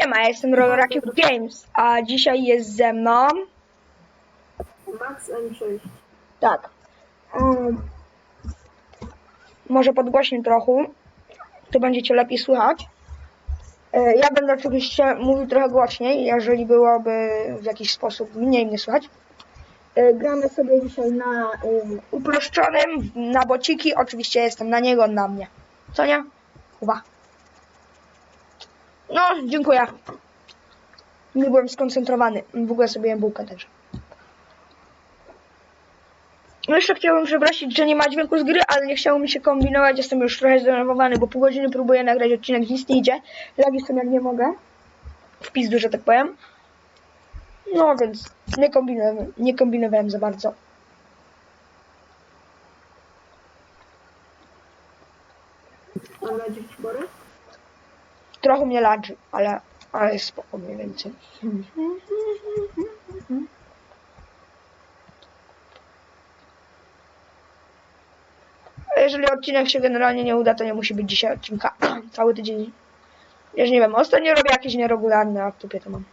Siema, ja jestem Rolleraki Games, a dzisiaj jest ze mną... Max M6. Tak. Um, może podgłośnię trochę, to będziecie lepiej słychać. E, Ja będę oczywiście mówił trochę głośniej, jeżeli byłoby w jakiś sposób mniej mnie słychać. E, Gramy sobie dzisiaj na um, uproszczonym, na bociki. Oczywiście jestem na niego, na mnie. Co nie? Chyba. No, dziękuję. Nie byłem skoncentrowany. W ogóle sobie bułkę także. No jeszcze chciałbym przeprosić, że nie ma dźwięku z gry, ale nie chciało mi się kombinować. Jestem już trochę zdenerwowany, bo pół godziny próbuję nagrać odcinek, nic nie idzie. Lagi są jak nie mogę. W pizdu, że tak powiem. No więc nie kombinowałem, nie kombinowałem za bardzo. Że spory. Trochę mnie ladzi, ale, ale jest spoko mniej więcej. Jeżeli odcinek się generalnie nie uda, to nie musi być dzisiaj odcinka. Cały tydzień. Już nie wiem, ostatnio robię jakieś nieregularne, a w tupie to mam.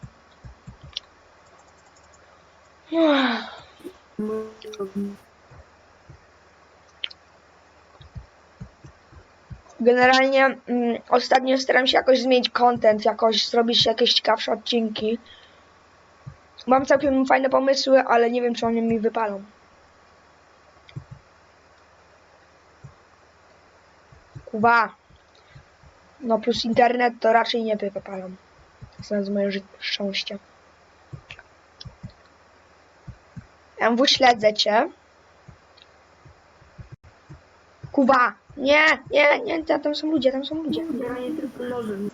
Generalnie mm, ostatnio staram się jakoś zmienić content, jakoś zrobić jakieś ciekawsze odcinki. Mam całkiem fajne pomysły, ale nie wiem, czy one mi wypalą. Kuba. No plus internet to raczej nie wypalą. Znając moje ży- szczęście. MW śledzę cię. Kuba! Nie, nie, nie, tam tam są ludzie, tam są ludzie. Ja nie tylko nożem.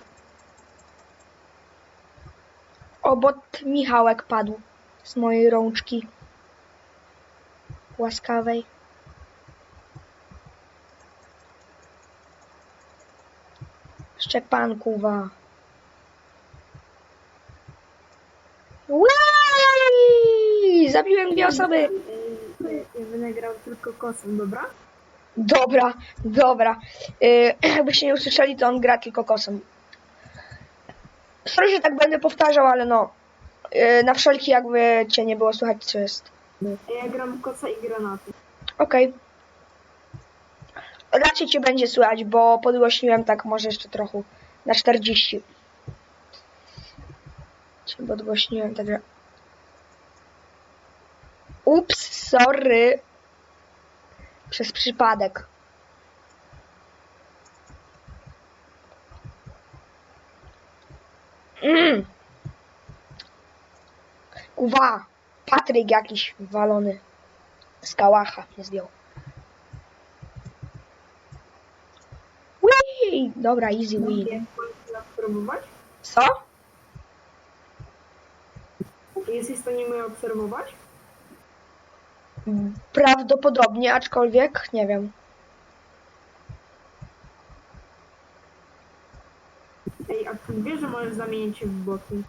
Obot Michałek padł z mojej rączki. Łaskawej. Szczepankuwa. Łeeeej! Zabiłem dwie osoby. Będę grał tylko kosem, dobra? Dobra, dobra. Yy, jakbyście nie usłyszeli, to on gra tylko kosem. Sorry, że tak będę powtarzał, ale no. Yy, na wszelki jakby cię nie było słychać, co jest. Ja gram kosa i granaty. Okej. Raczej cię będzie słychać, bo podgłośniłem tak może jeszcze trochę. Na 40. Cię podgłośniłem, także... Ups, sorry. Przez przypadek. Mm. Kuwa. Patryk jakiś walony. Z kałacha mnie zdjął. Whee! Dobra, easy win. Obserwować? Co? Jesteś w stanie mnie obserwować? Prawdopodobnie, aczkolwiek nie wiem. Ej, a ty wiesz, że możesz zamienić się w boty?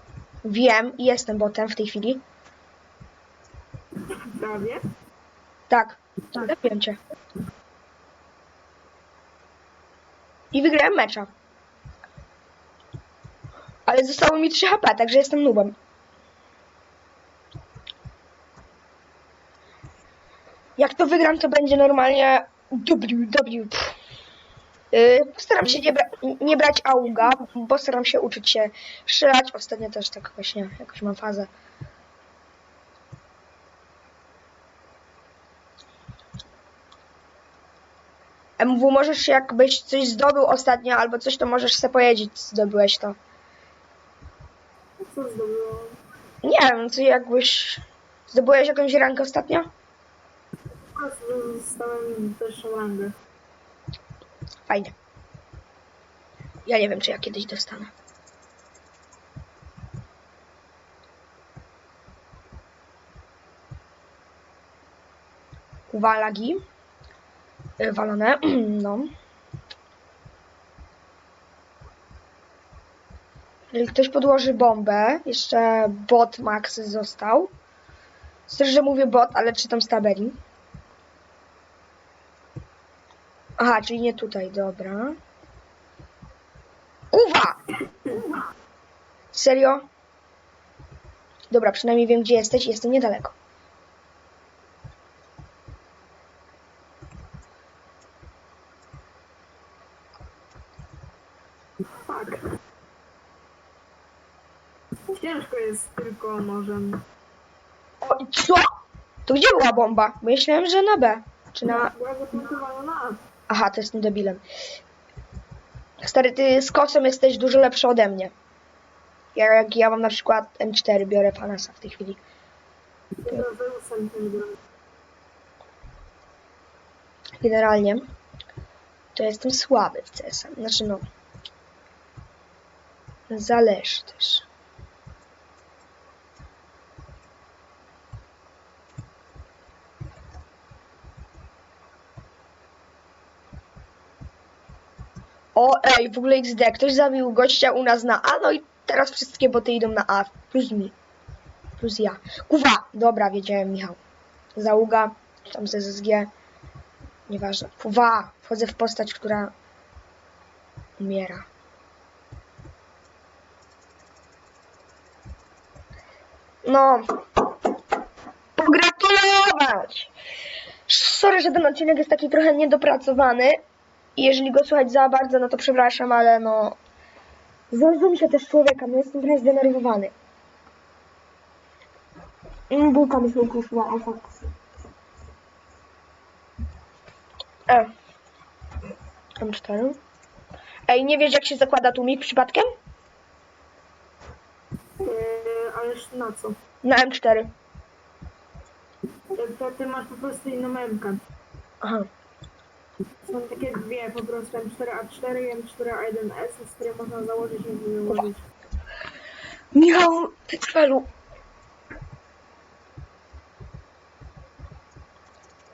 Wiem i jestem botem w tej chwili. Prawie? Tak, zabiłem cię. I wygrałem mecza. Ale zostało mi 3 HP, także jestem nubem. Jak to wygram, to będzie normalnie WW. Pff. Yy, Postaram się nie, bra nie brać auga, bo staram się uczyć się strzelać. Ostatnio też tak właśnie jakoś mam fazę. MW możesz jakbyś coś zdobył ostatnio albo coś, to możesz sobie powiedzieć, zdobyłeś to. Co? Nie wiem, co jakbyś... Zdobyłeś jakąś rankę ostatnio? Zostałem też rangę. Fajnie. Ja nie wiem, czy ja kiedyś dostanę. Uwalagi. Y, Walone. No. Jeżeli ktoś podłoży bombę, jeszcze bot Max został. Też, że mówię bot, ale czytam z tabeli. Aha, czyli nie tutaj, dobra. Kuwa! Serio? Dobra, przynajmniej wiem, gdzie jesteś. Jestem niedaleko. Ciężko jest tylko nożem. O, co? To gdzie była bomba? Myślałem, że na B. Czy na... Była na A. Aha, to jestem debilem. Stary, ty z kosem jesteś dużo lepszy ode mnie. Ja, jak ja mam na przykład M4, biorę Panasa w tej chwili. Generalnie to jestem słaby w CS. Znaczy no. Zależy też. O, ej, w ogóle XD, ktoś zabił gościa u nas na A, no i teraz wszystkie boty idą na A, plus mi. Plus ja. Kuwa! Dobra, wiedziałem, Michał. Załuga, tam z SSG. Nieważne. Kuwa! Wchodzę w postać, która umiera. No. Pogratulować! Sorry, że ten odcinek jest taki trochę niedopracowany. I jeżeli go słuchać za bardzo, no to przepraszam, ale no... Zrozum się też człowieka, no jestem trochę zdenerwowany. Mm, Bułka mi się ukruszyła, a fakt. E. M4. Ej, nie wiesz jak się zakłada tłumik przypadkiem? Eee, ależ na co? Na M4. To ty masz po prostu inną memkę. Aha. Są takie dwie po prostu M4A4 i M4A1S, z które można założyć i wyłożyć. Michał, ty cwelu.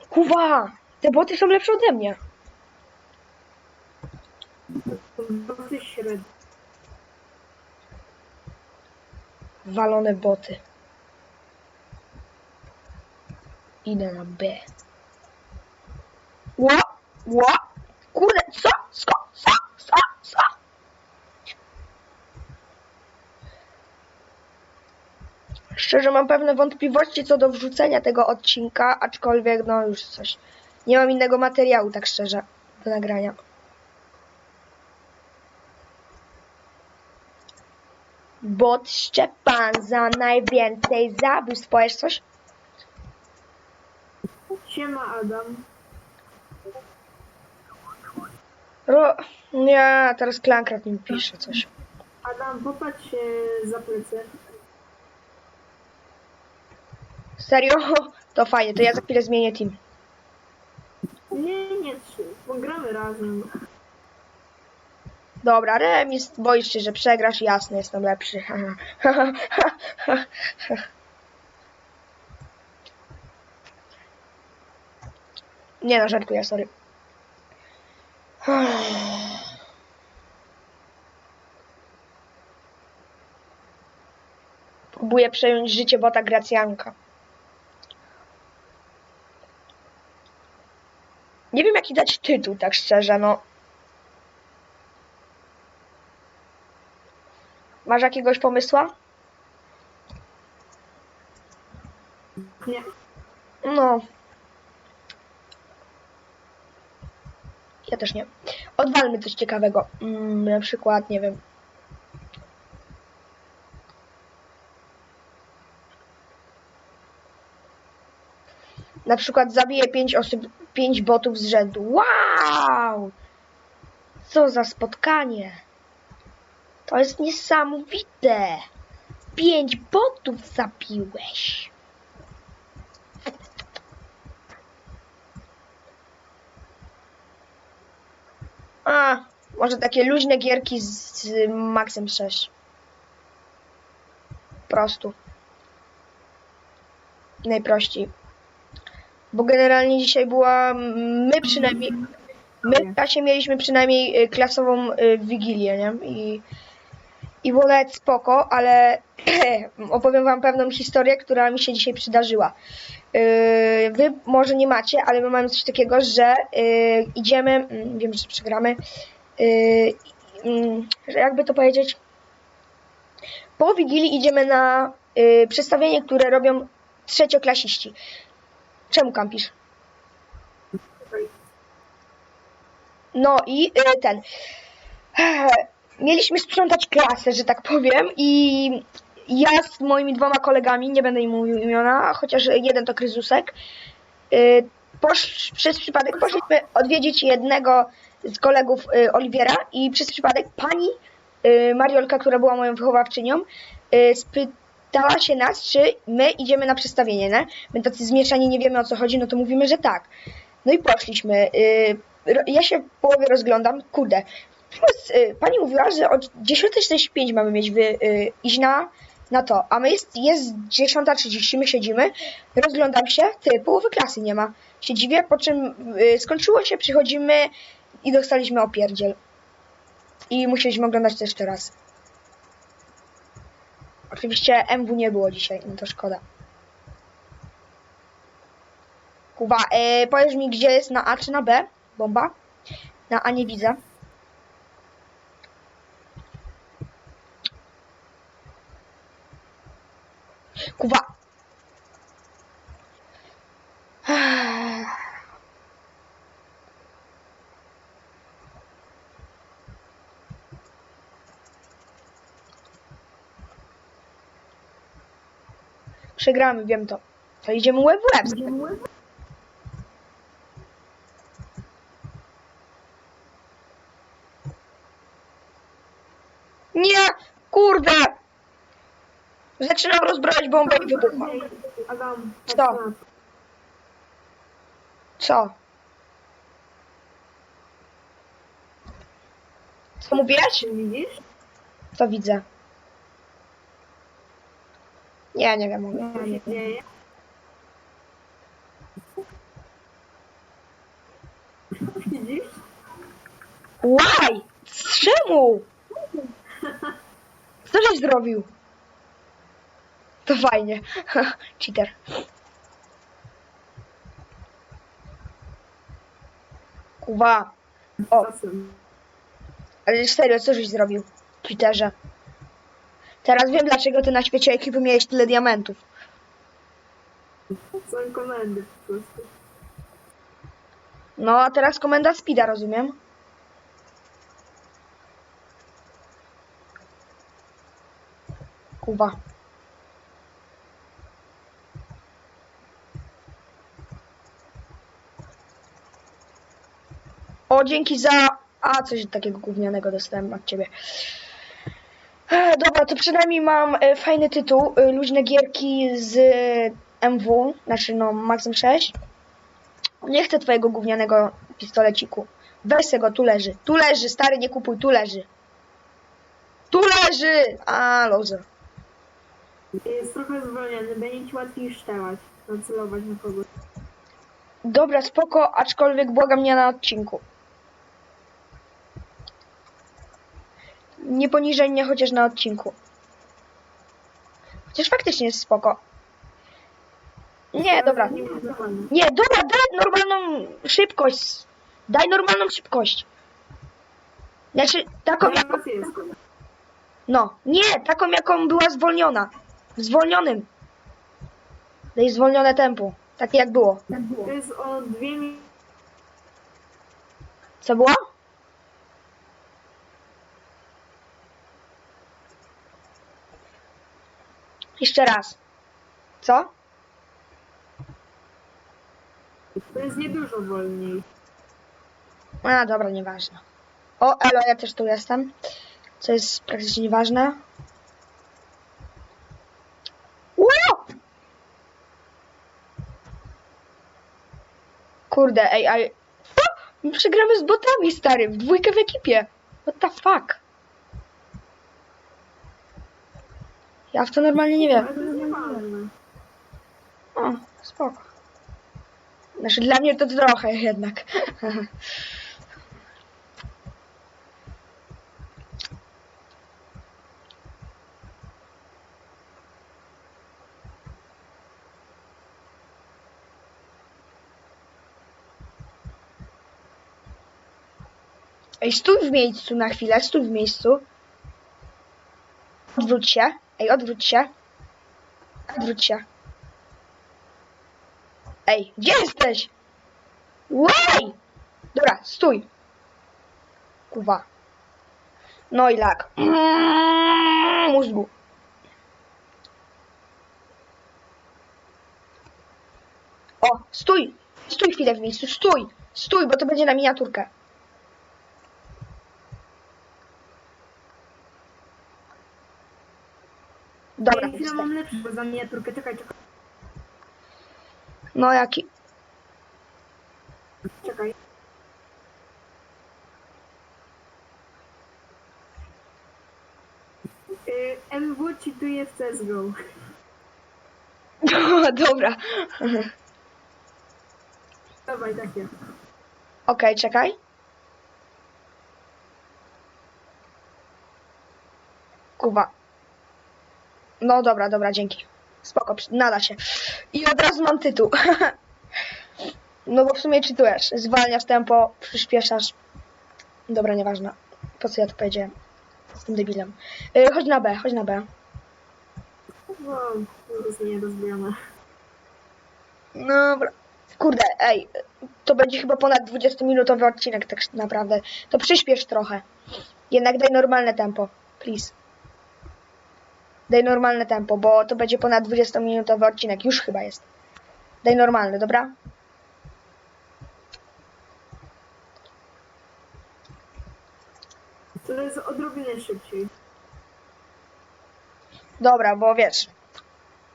Kuwa! Te boty są lepsze ode mnie. To dosyć średnio. Walone boty. Idę na B. Ła! Ła! Kurde, co? Sko? Co? Co? Co? Szczerze mam pewne wątpliwości co do wrzucenia tego odcinka, aczkolwiek no już coś. Nie mam innego materiału, tak szczerze, do nagrania. Bot Szczepan za najwięcej zabójstw. Powiesz coś? Siema Adam. Ro... Nie, teraz Klankrat mi pisze coś. Adam, popatrz się za plecy. Serio? To fajnie, to ja za chwilę zmienię team. Nie, nie, trzy. Bo gramy razem. Dobra, remis, boisz się, że przegrasz? Jasne, jestem lepszy. Nie no, żartuję, sorry. Próbuję przejąć życie bota Gracjanka. Nie wiem jaki dać tytuł, tak szczerze, no. Masz jakiegoś pomysła? Nie. No. Ja też nie. Odwalmy coś ciekawego. Mm, na przykład, nie wiem. Na przykład zabiję pięć osób, pięć botów z rzędu. Wow! Co za spotkanie! To jest niesamowite! Pięć botów zabiłeś! A, może takie luźne gierki z, z Maxem 6. Po prostu. Najprościej. Bo generalnie dzisiaj była, my przynajmniej, my w klasie mieliśmy przynajmniej y, klasową y, wigilię, nie? I, i nawet spoko, ale opowiem wam pewną historię, która mi się dzisiaj przydarzyła. Yy, Wy może nie macie, ale my mamy coś takiego, że yy, idziemy, mm, wiem, że przegramy, yy, że jakby to powiedzieć, Po Wigilii idziemy na y, przedstawienie, które robią trzecioklasiści. Czemu kampisz? No i ten. Mieliśmy sprzątać klasę, że tak powiem, i ja z moimi dwoma kolegami, nie będę im mówił imiona, chociaż jeden to Kryzusek, y, posz, przez przypadek poszliśmy odwiedzić jednego z kolegów y, Oliwiera i przez przypadek pani y, Mariolka, która była moją wychowawczynią, y, spytała się nas, czy my idziemy na przedstawienie, nie? My tacy zmieszani nie wiemy o co chodzi, no to mówimy, że tak. No i poszliśmy. y, Ja się w połowie rozglądam, kurde. Y, pani mówiła, że od 10.45 mamy mieć wy, y, iść na, na to, a my jest, jest 10.30, my siedzimy, rozglądam się, ty, połowy klasy nie ma. Się dziwię, po czym y, skończyło się, przychodzimy i dostaliśmy opierdziel. I musieliśmy oglądać to jeszcze raz. Oczywiście MW nie było dzisiaj, no to szkoda. Kuba, powiesz mi, gdzie jest na A czy na B? Bomba? Na A nie widzę. Kuba. Przegramy, wiem to. To idziemy łeb w łeb. Nie! Kurde! Zaczynam rozbrajać bombę i Adam, Co? to. Co? Co mówiłeś? Czy widzisz? Co widzę? Nie, nie wiem. Co się dzieje? Widzisz? Why? Czemu? Co żeś zrobił? To fajnie. Cheater. Kuba. O, ale serio, co żeś zrobił? Cheaterze. Teraz wiem, dlaczego ty na świecie ekipy miałeś tyle diamentów. Są komendy po prostu. No, a teraz komenda speeda, rozumiem? Kuba. Dzięki za... A, coś takiego gównianego dostałem od ciebie. E, Dobra, to przynajmniej mam e, fajny tytuł. E, luźne gierki z MW, znaczy no Maxim 6. Nie chcę twojego gównianego pistoleciku. Weź go, tu leży. Tu leży, stary, nie kupuj, tu leży. Tu leży! A, loser. Jest trochę zwolniony, będzie ci łatwiej szczelać, nacelować na kogoś. Dobra, spoko, aczkolwiek błagam nie na odcinku. Nie poniżej mnie chociaż na odcinku. Chociaż faktycznie jest spoko. Nie, dobra. Nie dobra, daj normalną szybkość. Daj normalną szybkość. Znaczy, taką jaką... No, nie, taką jaką była zwolniona. W zwolnionym. Daj zwolnione tempo. Takie jak było. To jest o dwie minuty. Co było? Jeszcze raz. Co? To jest niedużo wolniej. A, dobra, nieważne. O, elo, ja też tu jestem. Co jest praktycznie nieważne. Ło! Kurde, ej. Co? My przegramy z botami, stary, w dwójkę w ekipie. What the fuck? Ja w to normalnie nie wiem. O, spoko. Znaczy dla mnie to trochę jednak. Ej, stój w miejscu na chwilę, stój w miejscu. Odwróć się. Ej, odwróć się. Odwróć się. Ej, gdzie jesteś? Łej! Dobra, stój. Kuwa. No i lak. Mózgu. O, stój! Stój chwilę w miejscu, stój! Stój, bo to będzie na miniaturkę. Dobra, chwilę mam lepszego za miniaturkę, czekaj, czekaj, no jaki? czekaj. Y, MW cheatuje w CSGO. Dobra. Dawaj, takie. Okej, czekaj. Kuba. No dobra, dobra, dzięki. Spoko, nada się. I od razu mam tytuł. No bo w sumie czytujesz. Zwalniasz tempo, przyspieszasz. Dobra, nieważne. Po co ja to powiedziałem? Jestem debilem. Yy, chodź na B, chodź na B. No, to jest nierozbijane. Dobra. Kurde, ej, to będzie chyba ponad 20-minutowy odcinek, tak naprawdę. To przyspiesz trochę. Jednak daj normalne tempo, please. Daj normalne tempo, bo to będzie ponad 20-minutowy odcinek. Już chyba jest. Daj normalny, dobra? To jest odrobinę szybciej. Dobra, bo wiesz,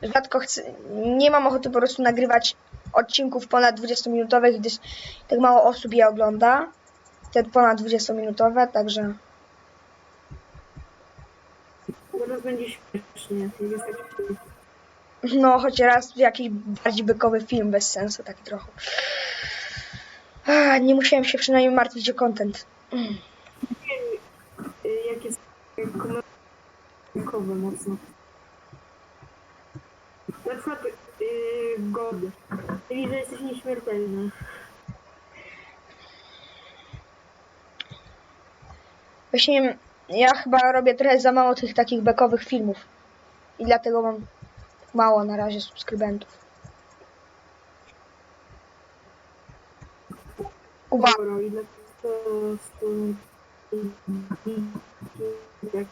rzadko chcę, nie mam ochoty po prostu nagrywać odcinków ponad 20-minutowych, gdyż tak mało osób je ogląda. Te ponad 20-minutowe, także... Zaraz będzie śmiesznie. Jest taki No, choć raz jakiś bardziej bykowy film bez sensu, taki trochę. Ah, Nie musiałem się przynajmniej martwić o content. y, jak jest komediowy mocno. Na przykład yy, God. Czyli, że jesteś nieśmiertelny. Właśnie ja chyba robię trochę za mało tych takich bekowych filmów. I dlatego mam mało na razie subskrybentów. Kuba, Dobra, ile to. Jak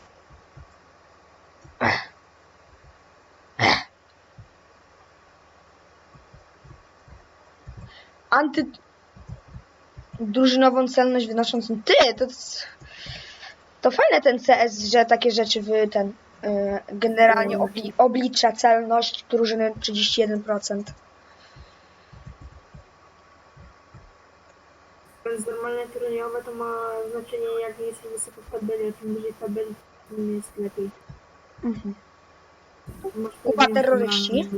anty... Drużynową celność wynoszącą... Ty, to... To fajne ten CS, że takie rzeczy wy ten... y, generalnie obli oblicza celność drużyny 31%. to jest normalnie turniejowe, to ma znaczenie jak jest wysoko w tabeli, a czym w tabeli, tym jest lepiej. Mhm. Kuba, pewien terroryści.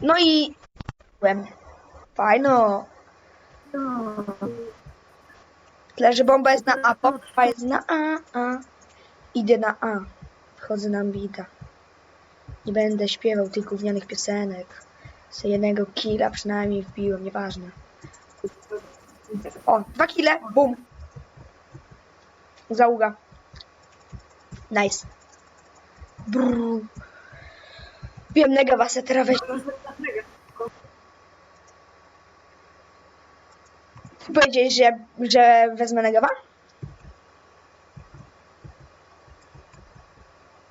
No i... Fajno. Tyle, że bomba jest na A, bomba jest na A, A. Idę na A. Wchodzę na ambita. Nie będę śpiewał tych gównianych piosenek. Z jednego killa przynajmniej wbiłem, nieważne. O, dwa kile, bum. Załuga. Nice. Brrr. Wiem, nega was, teraz weź. Powiedziałeś, że, że wezmę negawa?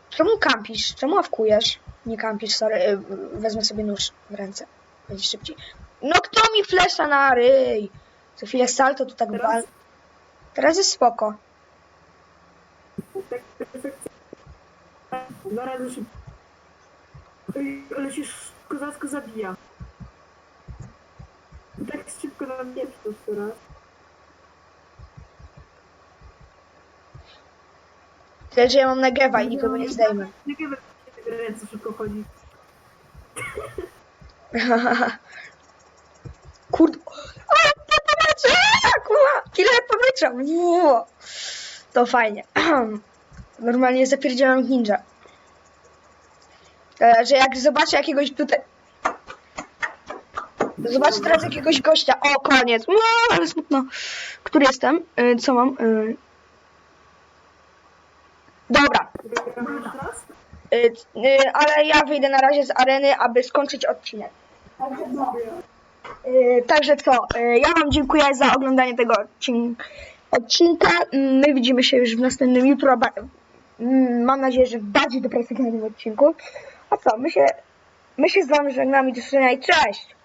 Czemu kampisz? Czemu awkujesz? Nie kampisz, sorry. y, Wezmę sobie nóż w ręce. Będzie szybciej. No kto mi flesza na ryj? Co chwilę salto tu tak Teraz- wal. Teraz jest spoko. Dwa razy się sz- kozacko zabija. Szybko na wszedł teraz. Tyle, że ja mam negewa i nikogo nie zdejmę. Nie wiem, jak te ręce szybko chodzi. Kurde. O, to powietrze! Kile powietrza! Ło. To fajnie. Normalnie zapierdzielam ninja. E, Że jak zobaczę jakiegoś tutaj... Zobaczę teraz jakiegoś gościa. O, koniec. No, ale smutno. Który jestem? E, Co mam? E, Dobra, y, y, ale ja wyjdę na razie z areny, aby skończyć odcinek. Y, Także co, y, ja Wam dziękuję za oglądanie tego odcin- odcinka. Mm, My widzimy się już w następnym jutro. mm, Mam nadzieję, że w bardziej dopracowanym odcinku. A co, my się, my się z Wami żegnamy. Do zobaczenia i cześć!